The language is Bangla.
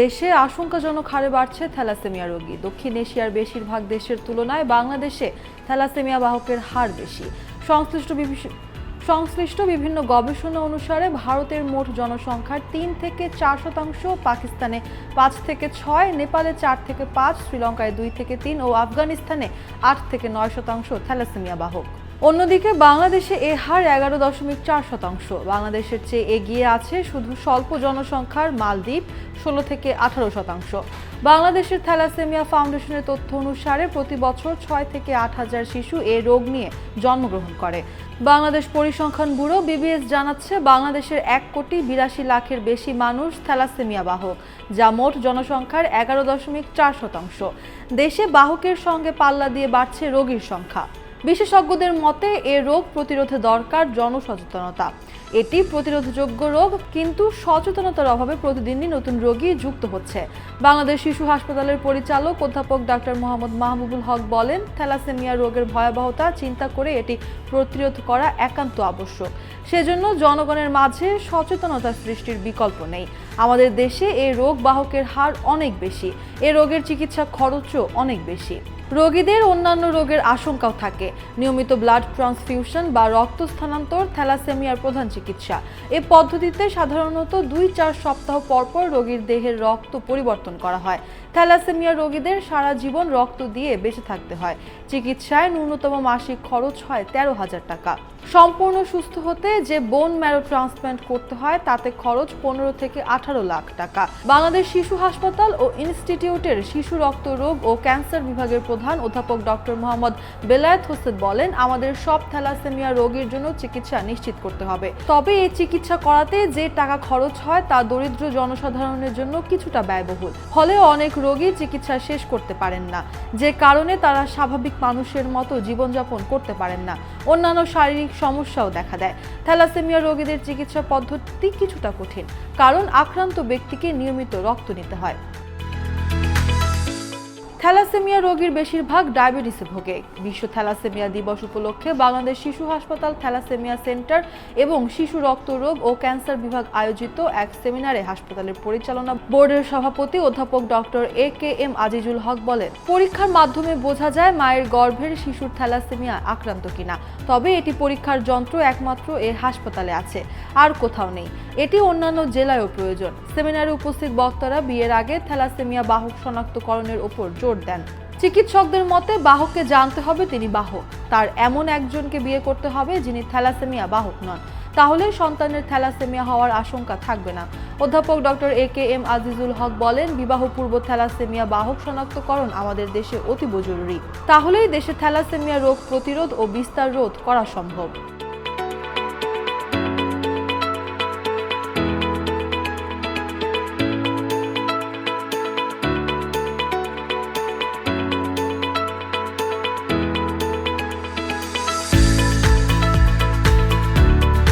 দেশে আশঙ্কাজনক হারে বাড়ছে থ্যালাসেমিয়া রোগী। দক্ষিণ এশিয়ার বেশিরভাগ দেশের তুলনায় বাংলাদেশে থ্যালাসেমিয়া বাহকের হার বেশি। সংশ্লিষ্ট সংশ্লিষ্ট বিভিন্ন গবেষণা অনুসারে ভারতের মোট জনসংখ্যার তিন থেকে চার শতাংশ, পাকিস্তানে পাঁচ থেকে ছয়, নেপালে চার থেকে পাঁচ, শ্রীলঙ্কায় দুই থেকে তিন ও আফগানিস্তানে আট থেকে নয় শতাংশ থ্যালাসেমিয়া বাহক। অন্যদিকে বাংলাদেশে এ হার এগারো দশমিক চার শতাংশ। বাংলাদেশের চেয়ে এগিয়ে আছে শুধু স্বল্প জনসংখ্যার মালদ্বীপ, ষোলো থেকে আঠারো শতাংশ। বাংলাদেশের থ্যালাসেমিয়া ফাউন্ডেশনের তথ্য অনুসারে প্রতি বছর ছয় থেকে আট হাজার শিশু এ রোগ নিয়ে জন্মগ্রহণ করে। বাংলাদেশ পরিসংখ্যান ব্যুরো বিবিএস জানাচ্ছে, বাংলাদেশের এক কোটি বিরাশি লাখের বেশি মানুষ থ্যালাসেমিয়া বাহক, যা মোট জনসংখ্যার এগারো দশমিক চার শতাংশ। দেশে বাহকের সঙ্গে পাল্লা দিয়ে বাড়ছে রোগীর সংখ্যা। বিশেষজ্ঞদের মতে, এ রোগ প্রতিরোধে দরকার জনসচেতনতা। এটি প্রতিরোধযোগ্য রোগ, কিন্তু সচেতনতার অভাবে প্রতিদিনই নতুন রোগী যুক্ত হচ্ছে। বাংলাদেশ শিশু হাসপাতালের পরিচালক অধ্যাপক ডাক্তার মোহাম্মদ মাহবুবুল হক বলেন, থ্যালাসেমিয়া রোগের ভয়াবহতা চিন্তা করে এটি প্রতিরোধ করা একান্ত আবশ্যক। সেজন্য জনগণের মাঝে সচেতনতা সৃষ্টির বিকল্প নেই। আমাদের দেশে এই রোগ বাহকের হার অনেক বেশি। এ রোগের চিকিৎসা খরচও অনেক বেশি। রোগীদের অন্যান্য রোগের আশঙ্কাও থাকে। নিয়মিত ব্লাড ট্রান্সফিউশন বা রক্ত স্থানান্তর, থ্যালাসেমিয়ার প্রধান চিকিৎসা। এ পদ্ধতিতে সাধারণত দুই চার সপ্তাহ পরপর রোগীর দেহের রক্ত পরিবর্তন করা হয়। থ্যালাসেমিয়া রোগীদের সারা জীবন রক্ত দিয়ে বেঁচে থাকতে হয়। চিকিৎসায় ন্যূনতম মাসিক খরচ হয় তেরো হাজার টাকা। সম্পূর্ণ সুস্থ হতে যে বোন ম্যারো ট্রান্সপ্ল্যান্ট করতে হয়, তাতে খরচ পনেরো থেকে আঠারো লাখ টাকা। বাংলাদেশ শিশু হাসপাতাল ও ইনস্টিটিউটের শিশু রক্ত রোগ ও ক্যান্সার বিভাগের প্রধান অধ্যাপক ডক্টর মোহাম্মদ বেলায়েত হোসেন বলেন, আমাদের সব থ্যালাসেমিয়া রোগীর জন্য চিকিৎসা নিশ্চিত করতে হবে। তবে এই চিকিৎসা করাতে যে টাকা খরচ হয় তা দরিদ্র জনসাধারণের জন্য কিছুটা ব্যয়বহুল। ফলে অনেক রোগী চিকিৎসা শেষ করতে পারেন না। যে কারণে তারা স্বাভাবিক মানুষের মতো জীবনযাপন করতে পারেন না। অন্যান্য শারীরিক সমস্যাও দেখা দেয়। থ্যালাসেমিয়া রোগীদের চিকিৎসা পদ্ধতি কিছুটা কঠিন, কারণ আক্রান্ত ব্যক্তিকে নিয়মিত রক্ত নিতে হয়। থ্যালাসেমিয়া রোগীর বেশিরভাগ ডায়াবেটিসে ভোগে। বিশ্ব থ্যালাসেমিয়া দিবস উপলক্ষে বাংলাদেশ শিশু হাসপাতাল থ্যালাসেমিয়া সেন্টার এবং শিশু রক্ত রোগ ও ক্যান্সার বিভাগ আয়োজিত এক সেমিনারে হাসপাতালের পরিচালনা বোর্ডের সভাপতি অধ্যাপক doctor A K M Azizul Haque বলেন, পরীক্ষার মাধ্যমে বোঝা যায় মায়ের গর্ভের শিশুর থ্যালাসেমিয়া আক্রান্ত কিনা। তবে এটি পরীক্ষার যন্ত্র একমাত্র এ হাসপাতালে আছে, আর কোথাও নেই। এটি অন্যান্য জেলায়ও প্রয়োজন। সেমিনারে উপস্থিত বক্তারা বিয়ের আগে থ্যালাসেমিয়া বাহক শনাক্তকরণের ওপর জোর দেন। চিকিৎসকদের মতে, বাহককে জানতে হবে তিনি বাহক। তার এমন একজনকে বিয়ে করতে হবে যিনি থ্যালাসেমিয়া বাহক নন। তাহলে সন্তানের থ্যালাসেমিয়া হওয়ার আশঙ্কা থাকবে না। অধ্যাপক doctor A K M Azizul Haque বলেন, বিবাহ পূর্ব থ্যালাসেমিয়া বাহক শনাক্তকরণ আমাদের দেশে অতীব জরুরি। তাহলেই দেশে থ্যালাসেমিয়া রোগ প্রতিরোধ ও বিস্তার রোধ করা সম্ভব।